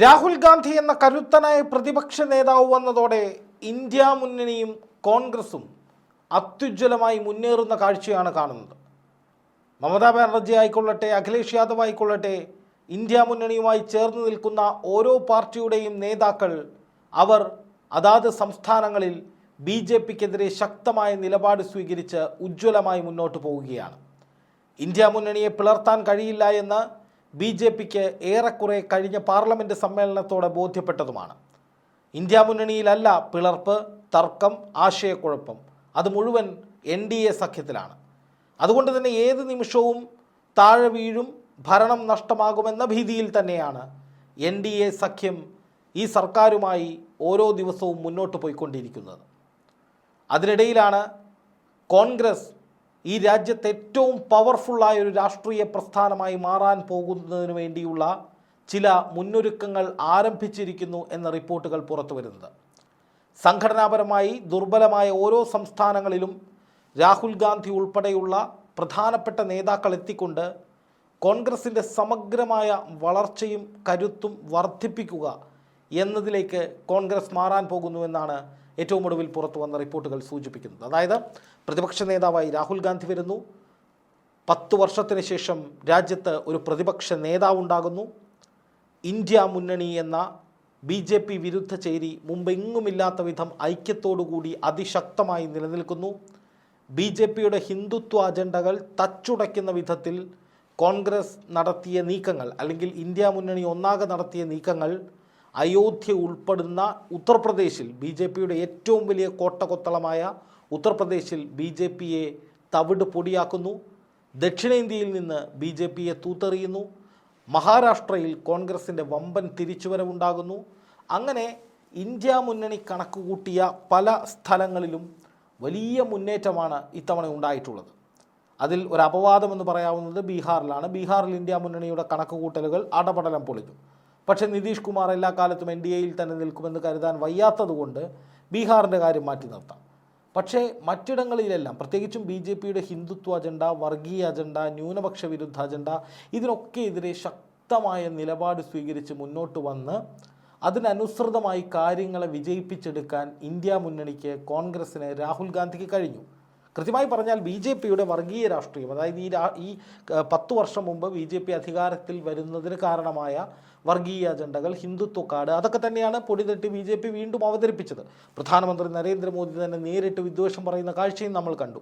രാഹുൽ ഗാന്ധി എന്ന കരുത്തനായ പ്രതിപക്ഷ നേതാവ് വന്നതോടെ ഇന്ത്യ മുന്നണിയും കോൺഗ്രസും അത്യുജ്വലമായി മുന്നേറുന്ന കാഴ്ചയാണ് കാണുന്നത്. മമതാ ബാനർജി ആയിക്കൊള്ളട്ടെ അഖിലേഷ് യാദവ് ആയിക്കൊള്ളട്ടെ ഇന്ത്യ മുന്നണിയുമായി ചേർന്ന് നിൽക്കുന്ന ഓരോ പാർട്ടിയുടെയും നേതാക്കൾ അവർ അതാത് സംസ്ഥാനങ്ങളിൽ ബി ജെ പിക്കെതിരെ ശക്തമായ നിലപാട് സ്വീകരിച്ച് ഉജ്ജ്വലമായി മുന്നോട്ട് പോവുകയാണ്. ഇന്ത്യ മുന്നണിയെ പിളർത്താൻ കഴിയില്ല എന്ന് ബി ജെ പിക്ക് ഏറെക്കുറെ കഴിഞ്ഞ പാർലമെന്റ് സമ്മേളനത്തോടെ ബോധ്യപ്പെട്ടതുമാണ്. ഇന്ത്യ മുന്നണിയിലല്ല പിളർപ്പ് തർക്കം ആശയക്കുഴപ്പം. അത് മുഴുവൻ എൻ ഡി എ സഖ്യത്തിലാണ്. അതുകൊണ്ട് തന്നെ ഏത് നിമിഷവും താഴെ വീഴും ഭരണം നഷ്ടമാകുമെന്ന ഭീതിയിൽ തന്നെയാണ് എൻ ഡി എ സഖ്യം ഈ സർക്കാരുമായി ഓരോ ദിവസവും മുന്നോട്ട് പോയിക്കൊണ്ടിരിക്കുന്നത്. അതിനിടയിലാണ് കോൺഗ്രസ് ഈ രാജ്യത്ത് ഏറ്റവും പവർഫുള്ളായ ഒരു രാഷ്ട്രീയ പ്രസ്ഥാനമായി മാറാൻ പോകുന്നതിന് വേണ്ടിയുള്ള ചില മുന്നൊരുക്കങ്ങൾ ആരംഭിച്ചിരിക്കുന്നു എന്ന റിപ്പോർട്ടുകൾ പുറത്തു വരുന്നത്. സംഘടനാപരമായി ദുർബലമായ ഓരോ സംസ്ഥാനങ്ങളിലും രാഹുൽ ഗാന്ധി ഉൾപ്പെടെയുള്ള പ്രധാനപ്പെട്ട നേതാക്കൾ എത്തിക്കൊണ്ട് കോൺഗ്രസിന്റെ സമഗ്രമായ വളർച്ചയും കരുത്തും വർദ്ധിപ്പിക്കുക എന്നതിലേക്ക് കോൺഗ്രസ് മാറാൻ പോകുന്നുവെന്നാണ് ഏറ്റവും ഒടുവിൽ പുറത്തു വന്ന റിപ്പോർട്ടുകൾ സൂചിപ്പിക്കുന്നത്. അതായത് പ്രതിപക്ഷ നേതാവായി രാഹുൽ ഗാന്ധി വരുന്നു. പത്ത് വർഷത്തിന് ശേഷം രാജ്യത്ത് ഒരു പ്രതിപക്ഷ നേതാവുണ്ടാകുന്നു ഇന്ത്യ മുന്നണി എന്ന ബി ജെ പി വിരുദ്ധ ചേരി മുമ്പെങ്ങുമില്ലാത്ത വിധം ഐക്യത്തോടുകൂടി അതിശക്തമായി നിലനിൽക്കുന്നു. ബി ജെ പിയുടെ ഹിന്ദുത്വ അജണ്ടകൾ തച്ചുടയ്ക്കുന്ന വിധത്തിൽ കോൺഗ്രസ് നടത്തിയ നീക്കങ്ങൾ അല്ലെങ്കിൽ ഇന്ത്യ മുന്നണി ഒന്നാകെ നടത്തിയ നീക്കങ്ങൾ അയോധ്യ ഉൾപ്പെടുന്ന ഉത്തർപ്രദേശിൽ ബി ജെ പിയുടെ ഏറ്റവും വലിയ കോട്ടകൊത്തളമായ ഉത്തർപ്രദേശിൽ ബി ജെ പിയെ തവിട് പൊടിയാക്കുന്നു. ദക്ഷിണേന്ത്യയിൽ നിന്ന് ബി ജെ പിയെ തൂത്തെറിയുന്നു. മഹാരാഷ്ട്രയിൽ കോൺഗ്രസിന്റെ വമ്പൻ തിരിച്ചുവരവുണ്ടാകുന്നു. അങ്ങനെ ഇന്ത്യ മുന്നണി കണക്കുകൂട്ടിയ പല സ്ഥലങ്ങളിലും വലിയ മുന്നേറ്റമാണ് ഇത്തവണ ഉണ്ടായിട്ടുള്ളത്. അതിൽ ഒരു അപവാദമെന്ന് പറയാവുന്നത് ബീഹാറിലാണ്. ബീഹാറിൽ ഇന്ത്യ മുന്നണിയുടെ കണക്കുകൂട്ടലുകൾ അടപടലം പൊളിഞ്ഞു. പക്ഷേ നിതീഷ് കുമാർ എല്ലാ കാലത്തും എൻ ഡി എയിൽ തന്നെ നിൽക്കുമെന്ന് കരുതാൻ വയ്യാത്തതുകൊണ്ട് ബീഹാറിന്റെ കാര്യം മാറ്റി നിർത്താം. പക്ഷേ മറ്റിടങ്ങളിലെല്ലാം പ്രത്യേകിച്ചും ബി ജെ പിയുടെ ഹിന്ദുത്വ അജണ്ട വർഗീയ അജണ്ട ന്യൂനപക്ഷ വിരുദ്ധ അജണ്ട ഇതിനൊക്കെ എതിരെ ശക്തമായ നിലപാട് സ്വീകരിച്ച് മുന്നോട്ട് വന്ന് അതിനനുസൃതമായി കാര്യങ്ങളെ വിജയിപ്പിച്ചെടുക്കാൻ ഇന്ത്യ മുന്നണിക്ക് കോൺഗ്രസ്സിന് രാഹുൽ ഗാന്ധിക്ക് കഴിഞ്ഞു. കൃത്യമായി പറഞ്ഞാൽ ബി ജെ പിയുടെ വർഗീയ രാഷ്ട്രീയം അതായത് ഈ ഈ പത്ത് വർഷം മുമ്പ് ബി ജെ പി അധികാരത്തിൽ വരുന്നതിന് കാരണമായ വർഗീയ അജണ്ടകൾ ഹിന്ദുത്വ കാർഡ് അതൊക്കെ തന്നെയാണ് പൊടിതട്ടി ബി ജെ പി വീണ്ടും അവതരിപ്പിച്ചത്. പ്രധാനമന്ത്രി നരേന്ദ്രമോദി തന്നെ നേരിട്ട് വിദ്വേഷം പറയുന്ന കാഴ്ചയും നമ്മൾ കണ്ടു.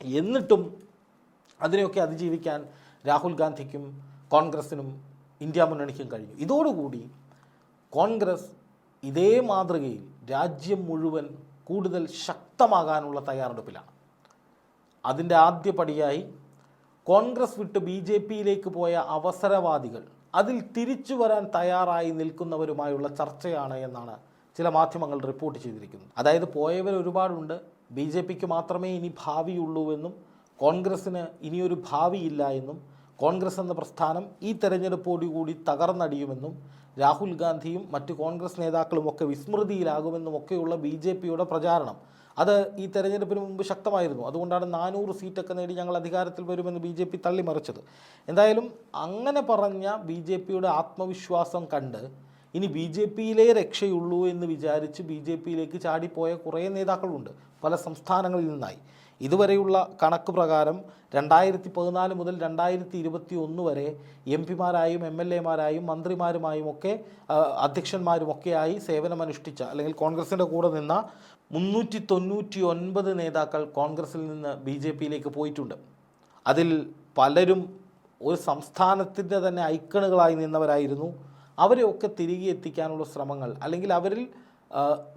എന്നിട്ടും അതിനെയൊക്കെ അതിജീവിക്കാൻ രാഹുൽ ഗാന്ധിക്കും കോൺഗ്രസിനും ഇന്ത്യ മുന്നണിക്കും കഴിഞ്ഞു. ഇതോടുകൂടി കോൺഗ്രസ് ഇതേ മാതൃകയിൽ രാജ്യം മുഴുവൻ കൂടുതൽ ശക്തമാകാനുള്ള തയ്യാറെടുപ്പിലാണ്. അതിന്റെ ആദ്യപടിയായി കോൺഗ്രസ് വിട്ട് ബി ജെ പിയിലേക്ക് പോയ അവസരവാദികൾ. അതിൽ തിരിച്ചു വരാൻ തയ്യാറായി നിൽക്കുന്നവരുമായുള്ള ചർച്ചയാണ് എന്നാണ് ചില മാധ്യമങ്ങൾ റിപ്പോർട്ട് ചെയ്തിരിക്കുന്നത്. അതായത് പോയവർ ഒരുപാടുണ്ട്. ബി ജെ പിക്ക് മാത്രമേ ഇനി ഭാവിയുള്ളൂ എന്നും കോൺഗ്രസ്സിന് ഇനിയൊരു ഭാവിയില്ല എന്നും കോൺഗ്രസ് എന്ന പ്രസ്ഥാനം ഈ തെരഞ്ഞെടുപ്പോടുകൂടി തകർന്നടിയുമെന്നും രാഹുൽ ഗാന്ധിയും മറ്റ് കോൺഗ്രസ് നേതാക്കളും ഒക്കെ വിസ്മൃതിയിലാകുമെന്നും ഒക്കെയുള്ള ബി ജെ പിയുടെ പ്രചാരണം. അത് ഈ തെരഞ്ഞെടുപ്പിന് മുമ്പ് ശക്തമായിരുന്നു. അതുകൊണ്ടാണ് നാനൂറ് സീറ്റൊക്കെ നേടി ഞങ്ങൾ അധികാരത്തിൽ വരുമെന്ന് ബി ജെ പി തള്ളിമറിച്ചത് എന്തായാലും അങ്ങനെ പറഞ്ഞ ബി ജെ പിയുടെ ആത്മവിശ്വാസം കണ്ട് ഇനി ബി ജെ പിയിലേ രക്ഷയുള്ളൂ എന്ന് വിചാരിച്ച് ബി ജെ പിയിലേക്ക് ചാടിപ്പോയ കുറേ നേതാക്കളുണ്ട്. പല സംസ്ഥാനങ്ങളിൽ നിന്നായി. ഇതുവരെയുള്ള കണക്ക് പ്രകാരം രണ്ടായിരത്തി പതിനാല് മുതൽ രണ്ടായിരത്തി ഇരുപത്തി ഒന്ന് വരെ എം പിമാരായും എം എൽ എമാരായും മന്ത്രിമാരുമായും ഒക്കെ അധ്യക്ഷന്മാരുമൊക്കെയായി സേവനമനുഷ്ഠിച്ച അല്ലെങ്കിൽ കോൺഗ്രസിന്റെ കൂടെ നിന്ന മുന്നൂറ്റി തൊണ്ണൂറ്റി ഒൻപത് നേതാക്കൾ കോൺഗ്രസിൽ നിന്ന് ബി ജെ പിയിലേക്ക് പോയിട്ടുണ്ട്. അതിൽ പലരും ഒരു സംസ്ഥാനത്തിന്റെ തന്നെ ഐക്കണുകളായി നിന്നവരായിരുന്നു. അവരെയൊക്കെ തിരികെ എത്തിക്കാനുള്ള ശ്രമങ്ങൾ അല്ലെങ്കിൽ അവരിൽ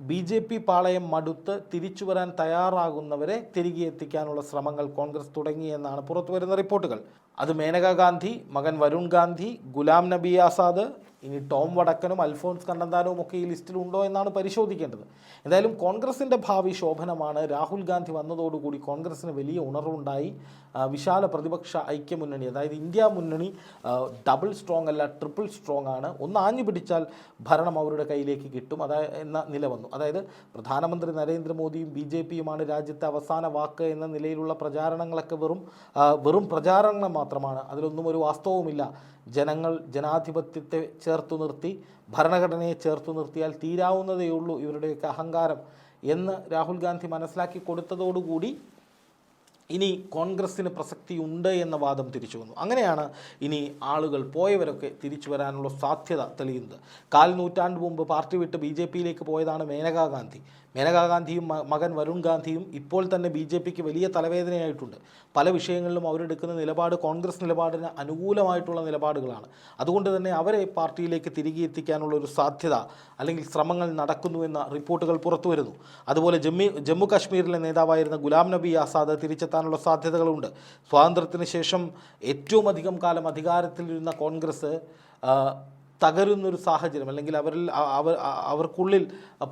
ബി ജെ പി പാളയം മടുത്ത് തിരിച്ചു വരാൻ തയ്യാറാകുന്നവരെ തിരികെ എത്തിക്കാനുള്ള ശ്രമങ്ങൾ കോൺഗ്രസ് തുടങ്ങിയെന്നാണ് പുറത്തു വരുന്ന റിപ്പോർട്ടുകൾ. അത് മേനകാ ഗാന്ധി മകൻ വരുൺ ഗാന്ധി ഗുലാം നബി ആസാദ് ഇനി ടോം വടക്കനും അൽഫോൺസ് കണ്ണന്താനവും ഒക്കെ ഈ ലിസ്റ്റിലുണ്ടോ എന്നാണ് പരിശോധിക്കേണ്ടത്. എന്തായാലും കോൺഗ്രസിന്റെ ഭാവി ശോഭനമാണ്. രാഹുൽ ഗാന്ധി വന്നതോടുകൂടി കോൺഗ്രസ്സിന് വലിയ ഉണർവുണ്ടായി. വിശാല പ്രതിപക്ഷ ഐക്യമുന്നണി അതായത് ഇന്ത്യ മുന്നണി ഡബിൾ സ്ട്രോങ് അല്ല ട്രിപ്പിൾ സ്ട്രോങ് ആണ്. ഒന്ന് ആഞ്ഞു പിടിച്ചാൽ ഭരണം അവരുടെ കയ്യിലേക്ക് കിട്ടും. അതായത് എന്ന നില വന്നു. അതായത് പ്രധാനമന്ത്രി നരേന്ദ്രമോദിയും ബി ജെ പിയുമാണ് രാജ്യത്തെ അവസാന വാക്ക് എന്ന നിലയിലുള്ള പ്രചാരണങ്ങളൊക്കെ വെറും വെറും പ്രചാരണം മാത്രമാണ്. അതിലൊന്നും ഒരു വാസ്തവവുമില്ല. ജനങ്ങൾ ജനാധിപത്യത്തെ ചേർത്തു നിർത്തി ഭരണഘടനയെ ചേർത്തു നിർത്തിയാൽ തീരാവുന്നതേ ഉള്ളൂ ഇവരുടെയൊക്കെ അഹങ്കാരം എന്ന് രാഹുൽ ഗാന്ധി മനസ്സിലാക്കി കൊടുത്തതോടുകൂടി ഇനി കോൺഗ്രസ്സിന് പ്രസക്തിയുണ്ട് എന്ന വാദം തിരിച്ചു വന്നു. അങ്ങനെയാണ് ഇനി ആളുകൾ പോയവരൊക്കെ തിരിച്ചു വരാനുള്ള സാധ്യത തെളിയുന്നത്. കാൽ നൂറ്റാണ്ട് മുമ്പ് പാർട്ടി വിട്ട് ബി ജെ പിയിലേക്ക് പോയതാണ് മേനകാ ഗാന്ധി. മേനകാ ഗാന്ധിയും മകൻ വരുൺ ഗാന്ധിയും ഇപ്പോൾ തന്നെ ബി ജെ പിക്ക് വലിയ തലവേദനയായിട്ടുണ്ട്. പല വിഷയങ്ങളിലും അവരെടുക്കുന്ന നിലപാട് കോൺഗ്രസ് നിലപാടിന് അനുകൂലമായിട്ടുള്ള നിലപാടുകളാണ്. അതുകൊണ്ട് തന്നെ അവരെ പാർട്ടിയിലേക്ക് തിരികെ എത്തിക്കാനുള്ള ഒരു സാധ്യത അല്ലെങ്കിൽ ശ്രമങ്ങൾ നടക്കുന്നു എന്ന റിപ്പോർട്ടുകൾ പുറത്തു വരുന്നു. അതുപോലെ ജമ്മി ജമ്മു കാശ്മീരിലെ നേതാവായിരുന്ന ഗുലാം നബി ആസാദ് തിരിച്ചെത്താനുള്ള സാധ്യതകളുണ്ട്. സ്വാതന്ത്ര്യത്തിന് ശേഷം ഏറ്റവും അധികം കാലം അധികാരത്തിലിരുന്ന കോൺഗ്രസ് തകരുന്നൊരു സാഹചര്യം അല്ലെങ്കിൽ അവരിൽ അവർ അവർക്കുള്ളിൽ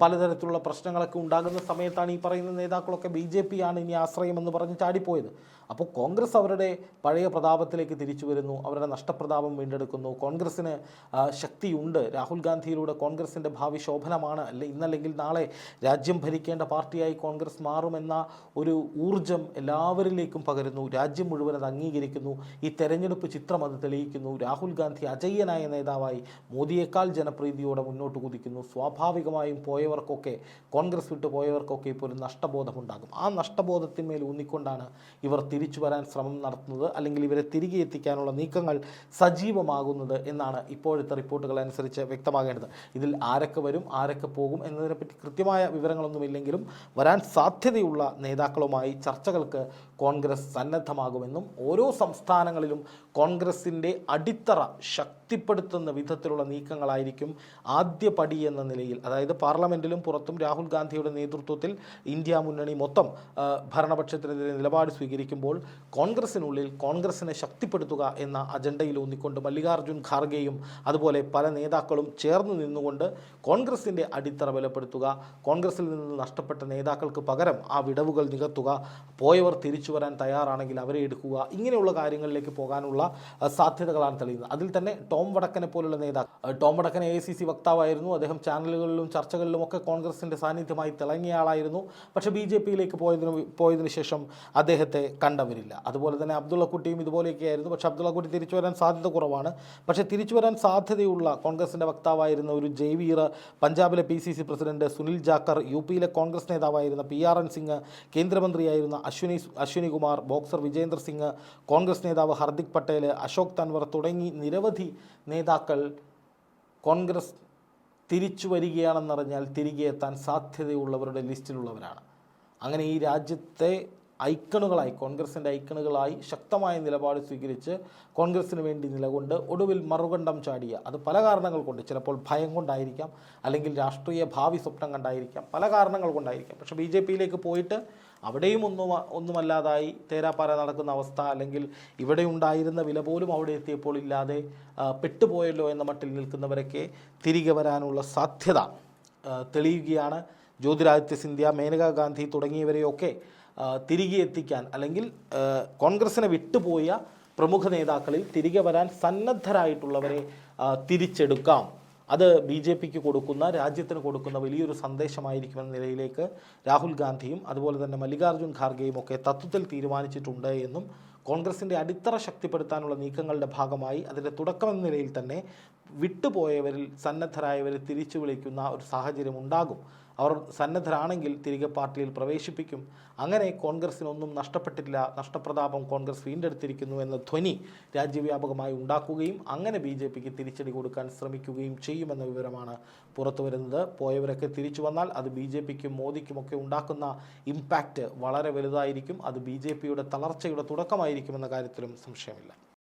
പലതരത്തിലുള്ള പ്രശ്നങ്ങളൊക്കെ ഉണ്ടാകുന്ന സമയത്താണ് ഈ പറയുന്ന നേതാക്കളൊക്കെ ബി ജെ പി ആണ് ഇനി ആശ്രയം എന്ന് പറഞ്ഞ് ചാടിപ്പോയത്. അപ്പോൾ കോൺഗ്രസ് അവരുടെ പഴയ പ്രതാപത്തിലേക്ക് തിരിച്ചു വരുന്നു അവരുടെ നഷ്ടപ്രതാപം വീണ്ടെടുക്കുന്നു. കോൺഗ്രസ്സിന് ശക്തിയുണ്ട്. രാഹുൽ ഗാന്ധിയിലൂടെ കോൺഗ്രസിന്റെ ഭാവി ശോഭനമാണ്. അല്ലെ ഇന്നല്ലെങ്കിൽ നാളെ രാജ്യം ഭരിക്കേണ്ട പാർട്ടിയായി കോൺഗ്രസ് മാറുമെന്ന ഒരു ഊർജം എല്ലാവരിലേക്കും പകരുന്നു. രാജ്യം മുഴുവൻ അത് അംഗീകരിക്കുന്നു. ഈ തെരഞ്ഞെടുപ്പ് ചിത്രം അത് തെളിയിക്കുന്നു. രാഹുൽ ഗാന്ധി അജയ്യനായ നേതാവായി മോദിയേക്കാൾ ജനപ്രീതിയോടെ മുന്നോട്ട് കുതിക്കുന്നു. സ്വാഭാവികമായും പോയവർക്കൊക്കെ കോൺഗ്രസ് വിട്ട് പോയവർക്കൊക്കെ ഇപ്പോൾ ഒരു നഷ്ടബോധമുണ്ടാകും. ആ നഷ്ടബോധത്തിന്മേൽ ഊന്നിക്കൊണ്ടാണ് ഇവർ തിരിച്ചു വരാൻ ശ്രമം നടത്തുന്നത് അല്ലെങ്കിൽ ഇവരെ തിരികെ എത്തിക്കാനുള്ള നീക്കങ്ങൾ സജീവമാകുന്നത് എന്നാണ് ഇപ്പോഴത്തെ റിപ്പോർട്ടുകൾ അനുസരിച്ച് വ്യക്തമാകേണ്ടത്. ഇതിൽ ആരൊക്കെ വരും ആരൊക്കെ പോകും എന്നതിനെപ്പറ്റി കൃത്യമായ വിവരങ്ങളൊന്നുമില്ലെങ്കിലും വരാൻ സാധ്യതയുള്ള നേതാക്കളുമായി ചർച്ചകൾക്ക് കോൺഗ്രസ് സന്നദ്ധമാകുമെന്നും ഓരോ സംസ്ഥാനങ്ങളിലും കോൺഗ്രസിന്റെ അടിത്തറ ശക്തിപ്പെടുത്തുന്ന വിധത്തിലുള്ള നീക്കങ്ങളായിരിക്കും ആദ്യ പടി എന്ന നിലയിൽ. അതായത് പാർലമെന്റിലും പുറത്തും രാഹുൽ ഗാന്ധിയുടെ നേതൃത്വത്തിൽ ഇന്ത്യ മുന്നണി മൊത്തം ഭരണപക്ഷത്തിനെതിരെ നിലപാട് സ്വീകരിക്കുമ്പോൾ കോൺഗ്രസിനുള്ളിൽ കോൺഗ്രസിനെ ശക്തിപ്പെടുത്തുക എന്ന അജണ്ടയിൽ ഊന്നിക്കൊണ്ട് മല്ലികാർജുൻ ഖാർഗെയും അതുപോലെ പല നേതാക്കളും ചേർന്ന് നിന്നുകൊണ്ട് കോൺഗ്രസിന്റെ അടിത്തറ ബലപ്പെടുത്തുക കോൺഗ്രസിൽ നിന്ന് നഷ്ടപ്പെട്ട നേതാക്കൾക്ക് പകരം ആ വിടവുകൾ നികത്തുക പോയവർ തിരിച്ചു വരാൻ തയ്യാറാണെങ്കിൽ അവരെ എടുക്കുക ഇങ്ങനെയുള്ള കാര്യങ്ങളിലേക്ക് പോകാനുള്ള സാധ്യതകളാണ് തെളിയുന്നത്. അതിൽ തന്നെ ടോം വടക്കനെ പോലുള്ള നേതാക്കൾ ആ, ടോം എ സി സി വക്താവായിരുന്നു. അദ്ദേഹം ചാനലുകളിലും ചർച്ചകളിലും ഒക്കെ കോൺഗ്രസിന്റെ സാന്നിധ്യമായി തിളങ്ങിയ ആളായിരുന്നു. പക്ഷേ ബി ജെ പിയിലേക്ക് പോയതിനു പോയതിനു ശേഷം അദ്ദേഹത്തെ കണ്ടവരില്ല. അതുപോലെ തന്നെ അബ്ദുള്ളക്കുട്ടിയും ഇതുപോലെയൊക്കെ ആയിരുന്നു. പക്ഷേ അബ്ദുള്ളക്കുട്ടി തിരിച്ചു വരാൻ സാധ്യത കുറവാണ്. പക്ഷേ തിരിച്ചു വരാൻ സാധ്യതയുള്ള കോൺഗ്രസിന്റെ വക്താവായിരുന്ന ഒരു ജയ്വീർ പഞ്ചാബിലെ P C C president Sunil Jakhar U പിയിലെ കോൺഗ്രസ് നേതാവായിരുന്ന പി ആർ എൻ സിംഗ് കേന്ദ്രമന്ത്രിയായിരുന്ന അശ്വിനി അശ്വിനി കുമാർ ബോക്സർ വിജേന്ദർ സിംഗ് കോൺഗ്രസ് നേതാവ് ഹർദിക് പട്ടേൽ അശോക് തൻവർ തുടങ്ങി നിരവധി നേതാക്കൾ കോൺഗ്രസ് തിരിച്ചു വരികയാണെന്നറിഞ്ഞാൽ തിരികെ എത്താൻ സാധ്യതയുള്ളവരുടെ ലിസ്റ്റിലുള്ളവരാണ്. അങ്ങനെ ഈ രാജ്യത്തെ ഐക്കണുകളായി കോൺഗ്രസിന്റെ ഐക്കണുകളായി ശക്തമായ നിലപാട് സ്വീകരിച്ച് കോൺഗ്രസിന് വേണ്ടി നിലകൊണ്ട് ഒടുവിൽ മറുകണ്ഠം ചാടിയ. അത് പല കാരണങ്ങൾ കൊണ്ട് ചിലപ്പോൾ ഭയം കൊണ്ടായിരിക്കാം അല്ലെങ്കിൽ രാഷ്ട്രീയ ഭാവി സ്വപ്നം കണ്ടായിരിക്കാം പല കാരണങ്ങൾ കൊണ്ടായിരിക്കാം. പക്ഷേ ബി ജെ പിയിലേക്ക് പോയിട്ട് അവിടെയും ഒന്നും ഒന്നുമല്ലാതായി തേരാപ്പാര നടക്കുന്ന അവസ്ഥ അല്ലെങ്കിൽ ഇവിടെ ഉണ്ടായിരുന്ന വില പോലും അവിടെ എത്തിയപ്പോൾ ഇല്ലാതെ പെട്ടുപോയല്ലോ എന്ന മട്ടിൽ നിൽക്കുന്നവരൊക്കെ തിരികെ വരാനുള്ള സാധ്യത തെളിയുകയാണ്. ജ്യോതിരാദിത്യ സിന്ധ്യ മേനകാ ഗാന്ധി തുടങ്ങിയവരെയൊക്കെ തിരികെ എത്തിക്കാൻ അല്ലെങ്കിൽ കോൺഗ്രസിനെ വിട്ടുപോയ പ്രമുഖ നേതാക്കളിൽ തിരികെ വരാൻ സന്നദ്ധരായിട്ടുള്ളവരെ തിരിച്ചെടുക്കാം. അത് ബി ജെ പിക്ക് കൊടുക്കുന്ന രാജ്യത്തിന് കൊടുക്കുന്ന വലിയൊരു സന്ദേശമായിരിക്കുമെന്ന നിലയിലേക്ക് രാഹുൽ ഗാന്ധിയും അതുപോലെ തന്നെ മല്ലികാർജുൻ ഖാർഗെയും ഒക്കെ തത്വത്തിൽ തീരുമാനിച്ചിട്ടുണ്ട് എന്നും കോൺഗ്രസിന്റെ അടിത്തറ ശക്തിപ്പെടുത്താനുള്ള നീക്കങ്ങളുടെ ഭാഗമായി അതിന്റെ തുടക്കമെന്ന നിലയിൽ തന്നെ വിട്ടുപോയവരിൽ സന്നദ്ധരായവരെ തിരിച്ചു വിളിക്കുന്ന ഒരു സാഹചര്യം ഉണ്ടാകും അവർ സന്നദ്ധരാണെങ്കിൽ തിരികെ പാർട്ടിയിൽ പ്രവേശിപ്പിക്കും. അങ്ങനെ കോൺഗ്രസിനൊന്നും നഷ്ടപ്പെട്ടില്ല നഷ്ടപ്രതാപം കോൺഗ്രസ് വീണ്ടെടുത്തിരിക്കുന്നു എന്ന ധ്വനി രാജ്യവ്യാപകമായി ഉണ്ടാക്കുകയും അങ്ങനെ ബി ജെ പിക്ക് തിരിച്ചടി കൊടുക്കാൻ ശ്രമിക്കുകയും ചെയ്യുമെന്ന വിവരമാണ് പുറത്തു വരുന്നത്. പോയവരൊക്കെ തിരിച്ചു വന്നാൽ അത് ബി ജെ പിക്കും മോദിക്കുമൊക്കെ ഉണ്ടാക്കുന്ന ഇമ്പാക്റ്റ് വളരെ വലുതായിരിക്കും. അത് ബി ജെ പിയുടെ തളർച്ചയുടെ തുടക്കമായിരിക്കുമെന്ന കാര്യത്തിലും സംശയമില്ല.